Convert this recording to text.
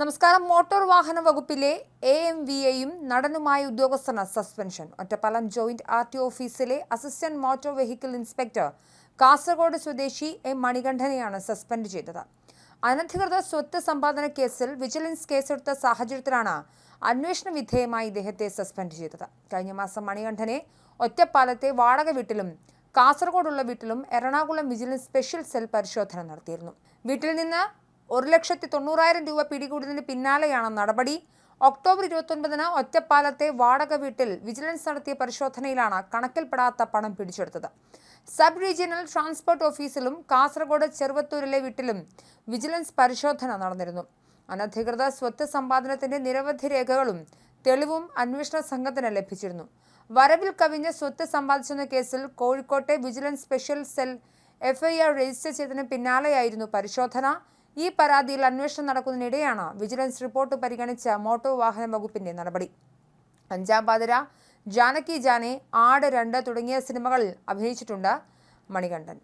നമസ്കാരം. മോട്ടോർ വാഹന വകുപ്പിലെ എ എം വി എയും നടനുമായ ഉദ്യോഗസ്ഥന് suspension. Ottapalam joint R T ഓഫീസിലെ assistant motor vehicle inspector Kasargod സ്വദേശി എം മണികണ്ഠനെയാണ് സസ്പെൻഡ് ചെയ്തത്. അനധികൃത സ്വത്ത് സമ്പാദന കേസിൽ വിജിലൻസ് കേസെടുത്ത സാഹചര്യത്തിലാണ് അന്വേഷണ വിധേയമായി ഇദ്ദേഹത്തെ സസ്പെൻഡ് ചെയ്തത്. കഴിഞ്ഞ മാസം മണികണ്ഠനെ ഒറ്റപ്പാലത്തെ വാടക വീട്ടിലും കാസർഗോഡുള്ള വീട്ടിലും എറണാകുളം വിജിലൻസ് സ്പെഷ്യൽ സെൽ പരിശോധന നടത്തിയിരുന്നു. വീട്ടിൽ നിന്ന് ഒരു ലക്ഷത്തി തൊണ്ണൂറായിരം രൂപ പിടികൂടുന്നതിന് പിന്നാലെയാണ് നടപടി. ഒക്ടോബർ ഇരുപത്തൊൻപതിന് ഒറ്റപ്പാലത്തെ വാടക വീട്ടിൽ വിജിലൻസ് നടത്തിയ പരിശോധനയിലാണ് കണക്കിൽപ്പെടാത്ത പണം പിടിച്ചെടുത്തത്. സബ് റീജിയണൽ ട്രാൻസ്പോർട്ട് ഓഫീസിലും കാസർഗോഡ് ചെറുവത്തൂരിലെ വീട്ടിലും വിജിലൻസ് പരിശോധന നടന്നിരുന്നു. അനധികൃത സ്വത്ത് സമ്പാദനത്തിന്റെ നിരവധി രേഖകളും തെളിവും അന്വേഷണ സംഘത്തിന് ലഭിച്ചിരുന്നു. വരവിൽ കവിഞ്ഞ സ്വത്ത് സമ്പാദിച്ചെന്ന കേസിൽ കോഴിക്കോട്ടെ vigilance special cell FIR register ചെയ്തതിന് പിന്നാലെയായിരുന്നു പരിശോധന. ഈ പരാതിയിൽ അന്വേഷണം നടക്കുന്നതിനിടെയാണ് വിജിലൻസ് റിപ്പോർട്ട് പരിഗണിച്ച മോട്ടോർ വാഹന വകുപ്പിന്റെ നടപടി. അഞ്ചാം പാതിര ജാനകി ജാനെ ആട് രണ്ട് തുടങ്ങിയ സിനിമകളിൽ അഭിനയിച്ചിട്ടുണ്ട് മണികണ്ഠൻ.